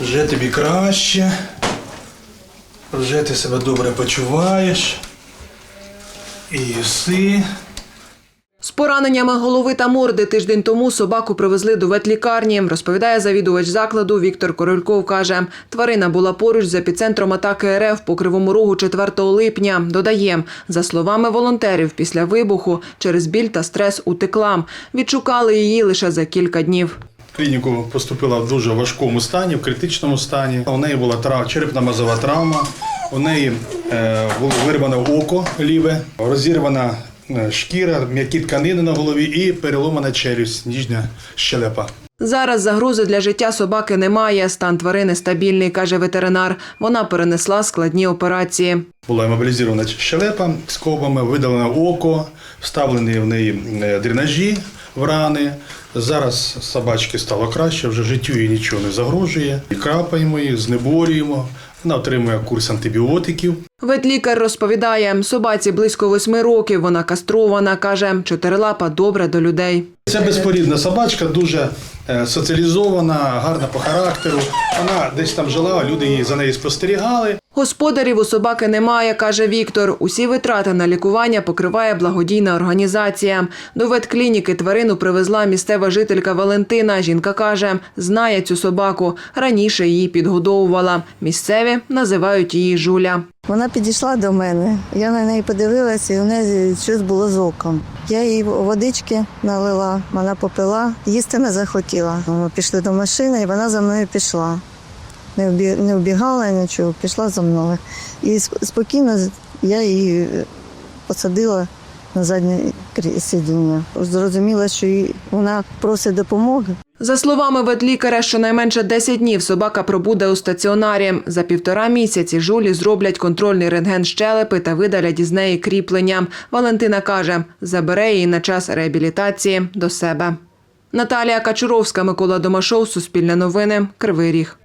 Вже тобі краще. Вже ти себе добре почуваєш. І їси. З пораненнями голови та морди тиждень тому собаку привезли до ветлікарні. Розповідає завідувач закладу Віктор Корольков. Каже, тварина була поруч з епіцентром атаки РФ по Кривому Рогу 4 липня. Додає, за словами волонтерів, після вибуху через біль та стрес утекла. Відшукали її лише за кілька днів. Клініку поступила в дуже важкому стані, в критичному стані. У неї була трав... черепно-мозова травма, у неї е, було вирване око ліве, розірвана е, шкіра, м'які тканини на голові і переломана челюсть, ніжня щелепа. Зараз загрози для життя собаки немає. Стан тварини стабільний, каже ветеринар. Вона перенесла складні операції. Була імобілізована щелепа з кобами, видалене око, вставлені в неї е, дренажі в рани. Зараз собачки стало краще, вже життю їй нічого не загрожує. І крапаємо її, знеборюємо. Вона отримує курс антибіотиків. Ветлікар розповідає, собаці близько восьми років. Вона кастрована. каже, чотирилапа добре до людей. Це безпорідна собачка, дуже е, соціалізована, гарна по характеру. Вона десь там жила, люди її за нею спостерігали. Господарів у собаки немає, каже Віктор. Усі витрати на лікування покриває благодійна організація. До ветклініки тварину привезла місцева жителька Валентина. Жінка каже, знає цю собаку. Раніше її підгодовувала. Місцеві називають її Жуля. Вона підійшла до мене, я на неї подивилася, і у неї щось було з оком. Я їй водички налила, вона попила, їсти не захотіла. Ми пішли до машини, і вона за мною пішла. Не вбі- не вбігала нічого, пішла за мною. І спокійно я її е, посадила на заднє сидіння. Зрозуміла, що вона просить допомоги. За словами ветлікаря, щонайменше 10 днів собака пробуде у стаціонарі. За півтора місяці жулі зроблять контрольний рентген щелепи та видалять із неї кріплення. Валентина каже, забере її на час реабілітації до себе. Наталія Качуровська, Микола Домашов, Суспільне новини, Кривий Ріг.